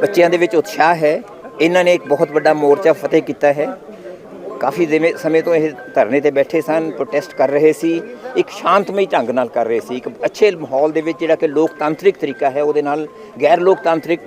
ਬੱਚਿਆਂ ਦੇ ਵਿੱਚ ਉਤਸ਼ਾਹ ਹੈ। ਇਹਨਾਂ ਨੇ ਇੱਕ ਬਹੁਤ ਵੱਡਾ ਮੋਰਚਾ ਫਤਿਹ ਕੀਤਾ ਹੈ। ਕਾਫੀ ਦਿਨੇ ਸਮੇਂ ਤੋਂ ਇਹ ਧਰਨੇ ਤੇ ਬੈਠੇ ਸਨ ਪ੍ਰੋਟੈਸਟ ਕਰ ਰਹੇ ਸੀ। ਇੱਕ ਸ਼ਾਂਤਮਈ ਢੰਗ ਨਾਲ ਕਰ ਰਹੇ ਸੀ। ਇੱਕ ਅੱਛੇ ਮਾਹੌਲ ਦੇ ਵਿੱਚ ਜਿਹੜਾ ਕਿ ਲੋਕਤਾਂਤਰਿਕ ਤਰੀਕਾ ਹੈ, ਉਹਦੇ ਨਾਲ ਗੈਰ ਲੋਕਤਾਂਤਰਿਕ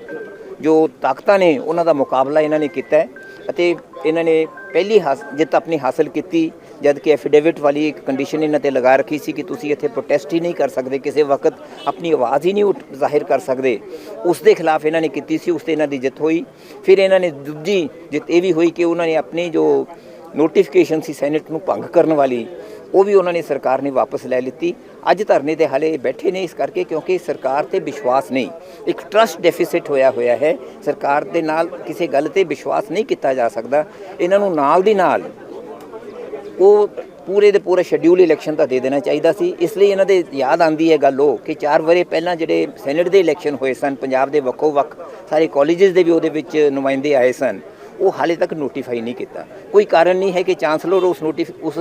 ਜੋ ਤਾਕਤਾਂ ਨੇ, ਉਹਨਾਂ ਦਾ ਮੁਕਾਬਲਾ ਇਹਨਾਂ ਨੇ ਕੀਤਾ ਅਤੇ ਇਹਨਾਂ ਨੇ ਪਹਿਲੀ ਹਾਸ- ਜਿੱਤ ਆਪਣੀ ਹਾਸਲ ਕੀਤੀ ਜਦ ਕਿ ਐਫੀਡੇਵਿਟ ਵਾਲੀ ਇੱਕ ਕੰਡੀਸ਼ਨ ਇਹਨਾਂ ਤੇ ਲਗਾ ਰੱਖੀ ਸੀ ਕਿ ਤੁਸੀਂ ਇੱਥੇ ਪ੍ਰੋਟੈਸਟ ਹੀ ਨਹੀਂ ਕਰ ਸਕਦੇ, ਕਿਸੇ ਵਕਤ ਆਪਣੀ ਆਵਾਜ਼ ਹੀ ਨਹੀਂ ਉੱਠ, ਜ਼ਾਹਿਰ ਕਰ ਸਕਦੇ। ਉਸ ਦੇ ਖਿਲਾਫ ਇਹਨਾਂ ਨੇ ਕੀਤੀ ਸੀ, ਉਸ ਤੇ ਇਹਨਾਂ ਦੀ ਜਿੱਤ ਹੋਈ। ਫਿਰ ਇਹਨਾਂ ਨੇ ਦੂਜੀ ਜਿੱਤ ਇਹ ਵੀ ਹੋਈ ਕਿ ਉਹਨਾਂ ਨੇ ਆਪਣੀ ਜੋ ਨੋਟੀਫਿਕੇਸ਼ਨ ਸੀ ਸੈਨੇਟ ਨੂੰ ਭੰਗ ਕਰਨ ਵਾਲੀ ਉਹ ਵੀ ਉਹਨਾਂ ਨੇ ਸਰਕਾਰ ਨੇ ਵਾਪਸ ਲੈ ਲਿੱਤੀ। ਅੱਜ ਧਰਨੇ ਤੇ ਹਾਲੇ ਬੈਠੇ ਨੇ ਇਸ ਕਰਕੇ ਕਿਉਂਕਿ ਸਰਕਾਰ ਤੇ ਵਿਸ਼ਵਾਸ ਨਹੀਂ। ਇੱਕ ਟਰਸਟ ਡੈਫਿਸਿਟ ਹੋਇਆ ਹੋਇਆ ਹੈ। ਸਰਕਾਰ ਦੇ ਨਾਲ ਕਿਸੇ ਗੱਲ ਤੇ ਵਿਸ਼ਵਾਸ ਨਹੀਂ ਕੀਤਾ ਜਾ ਸਕਦਾ। ਇਹਨਾਂ ਨੂੰ ਨਾਲ ਦੀ ਨਾਲ ਉਹ ਪੂਰੇ ਦੇ ਪੂਰਾ ਸ਼ੈਡਿਊਲ ਇਲੈਕਸ਼ਨ ਦਾ ਦੇ ਦੇਣਾ ਚਾਹੀਦਾ ਸੀ। ਇਸ ਲਈ ਇਹਨਾਂ ਦੇ ਯਾਦ ਆਂਦੀ ਹੈ ਗੱਲ ਉਹ ਕਿ 4 ਵਰੇ ਪਹਿਲਾਂ ਜਿਹੜੇ ਸੈਨੇਟ ਦੇ ਇਲੈਕਸ਼ਨ ਹੋਏ ਸਨ, ਪੰਜਾਬ ਦੇ ਵੱਖੋ ਵੱਖ ਸਾਰੇ ਕਾਲਜਸ ਦੇ ਵੀ ਉਹਦੇ ਵਿੱਚ ਨੁਮਾਇੰਦੇ ਆਏ ਸਨ। ਉਹ ਹਾਲੇ ਤੱਕ ਨੋਟੀਫਾਈ ਨਹੀਂ ਕੀਤਾ। ਕੋਈ ਕਾਰਨ ਨਹੀਂ ਹੈ ਕਿ ਚਾਂਸਲਰ ਉਸ ਨੋਟੀਫ ਉਸ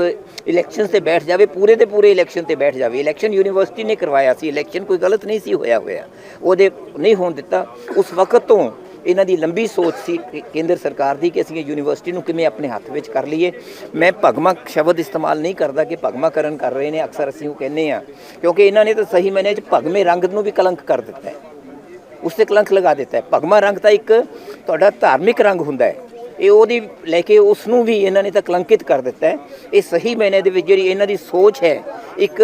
ਇਲੈਕਸ਼ਨਸ ਤੇ ਬੈਠ ਜਾਵੇ, ਪੂਰੇ ਦੇ ਪੂਰੇ ਇਲੈਕਸ਼ਨ ਤੇ ਬੈਠ ਜਾਵੇ। ਇਲੈਕਸ਼ਨ ਯੂਨੀਵਰਸਿਟੀ ਨੇ ਕਰਵਾਇਆ ਸੀ ਇਲੈਕਸ਼ਨ ਕੋਈ ਗਲਤ ਨਹੀਂ ਸੀ, ਹੋਇਆ ਹੋਇਆ। ਉਹਦੇ ਨਹੀਂ ਹੋਣ ਦਿੱਤਾ। ਉਸ ਵਕਤ ਤੋਂ ਇਹਨਾਂ ਦੀ ਲੰਬੀ ਸੋਚ ਸੀ ਕੇਂਦਰ ਸਰਕਾਰ ਦੀ ਕਿ ਅਸੀਂ ਯੂਨੀਵਰਸਿਟੀ ਨੂੰ ਕਿਵੇਂ ਆਪਣੇ ਹੱਥ ਵਿੱਚ ਕਰ ਲਈਏ। ਮੈਂ ਭਗਮਾ ਸ਼ਬਦ ਇਸਤੇਮਾਲ ਨਹੀਂ ਕਰਦਾ ਕਿ ਭਗਮਾਕਰਨ ਕਰ ਰਹੇ ਨੇ, ਅਕਸਰ ਅਸੀਂ ਉਹ ਕਹਿੰਦੇ ਆ ਕਿਉਂਕਿ ਇਹਨਾਂ ਨੇ ਤਾਂ ਸਹੀ ਮੈਨੇ ਚ ਭਗਮੇ ਰੰਗ ਨੂੰ ਵੀ ਕਲੰਕ ਕਰ ਦਿੱਤਾ ਹੈ। ਉਸ ਤੇ ਕਲੰਕ ਲਗਾ ਦਿੱਤਾ ਹੈ। ਭਗਮਾ ਰੰਗ ਤਾਂ ਇੱਕ ਤੁਹਾਡਾ ਧਾਰਮਿਕ ਰੰਗ ਹੁੰਦਾ ਹੈ। ਇਹ ਉਹਦੀ ਲੈ ਕੇ ਉਸ ਨੂੰ ਵੀ ਇਹਨਾਂ ਨੇ ਤਾਂ ਕਲੰਕਿਤ ਕਰ ਦਿੱਤਾ ਹੈ। ਇਹ ਸਹੀ ਮੈਨੇ ਦੇ ਵਿੱਚ ਜਿਹੜੀ ਇਹਨਾਂ ਦੀ ਸੋਚ ਹੈ, ਇੱਕ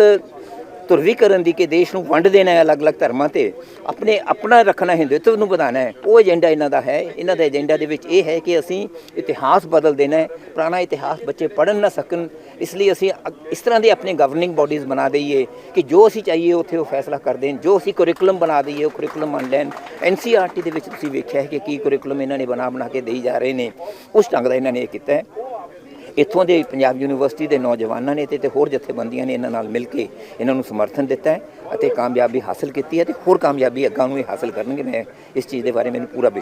ਧੁਰਵੀ ਕਰਨ ਦੀ ਕਿ ਦੇਸ਼ ਨੂੰ ਵੰਡ ਦੇਣਾ ਹੈ ਅਲੱਗ-ਅਲੱਗ ਧਰਮਾਂ ਤੇ, ਆਪਣੇ ਆਪਣਾ ਰੱਖਣਾ ਹਿੰਦੂਤਵ ਨੂੰ ਵਧਾਉਣਾ ਹੈ। ਉਹ ਏਜੰਡਾ ਇਹਨਾਂ ਦਾ ਹੈ। ਇਹਨਾਂ ਦਾ ਏਜੰਡਾ ਦੇ ਵਿੱਚ ਇਹ ਹੈ ਕਿ ਅਸੀਂ ਇਤਿਹਾਸ ਬਦਲ ਦੇਣਾ ਹੈ। ਪੁਰਾਣਾ ਇਤਿਹਾਸ ਬੱਚੇ ਪੜ੍ਹ ਨਾ ਸਕਣ। ਇਸ ਲਈ ਅਸੀਂ ਇਸ ਤਰ੍ਹਾਂ ਦੇ ਆਪਣੇ ਗਵਰਨਿੰਗ ਬਾਡੀਜ਼ ਬਣਾ ਦਈਏ ਕਿ ਜੋ ਅਸੀਂ ਚਾਹੀਏ ਉੱਥੇ ਉਹ ਫੈਸਲਾ ਕਰ ਦੇਣ। ਜੋ ਅਸੀਂ ਕੁਰਿਕੁਲਮ ਬਣਾ ਦਈਏ, ਉਹ ਕੁਰਿਕੁਲਮ ਮੰਨ ਲੈਣ। ਐਨਸੀਆਰਟੀ ਦੇ ਵਿੱਚ ਤੁਸੀਂ ਵੇਖਿਆ ਹੈ ਕਿ ਕੀ ਕੁਰਿਕੁਲਮ ਇਹਨਾਂ ਨੇ ਬਣਾ ਬਣਾ ਕੇ ਦੇਈ ਜਾ ਰਹੇ ਨੇ। ਉਸ ਢੰਗ ਦਾ ਇਹਨਾਂ ਨੇ ਇਹ ਕੀਤਾ ਹੈ। ਇੱਥੋਂ ਦੇ ਪੰਜਾਬ ਯੂਨੀਵਰਸਿਟੀ ਦੇ ਨੌਜਵਾਨਾਂ ਨੇ ਤੇ ਹੋਰ ਜਥੇਬੰਦੀਆਂ ਨੇ ਇਹਨਾਂ ਨਾਲ ਮਿਲ ਕੇ ਇਹਨਾਂ ਨੂੰ ਸਮਰਥਨ ਦਿੱਤਾ ਹੈ ਅਤੇ ਕਾਮਯਾਬੀ ਹਾਸਲ ਕੀਤੀ ਹੈ ਤੇ ਹੋਰ ਕਾਮਯਾਬੀ ਅੱਗਾਂ ਨੂੰ ਇਹ ਹਾਸਲ ਕਰਨਗੇ। ਮੈਂ ਇਸ ਚੀਜ਼ ਦੇ ਬਾਰੇ ਮੈਨੂੰ ਪੂਰਾ ਵਿਸ਼ਵਾਸ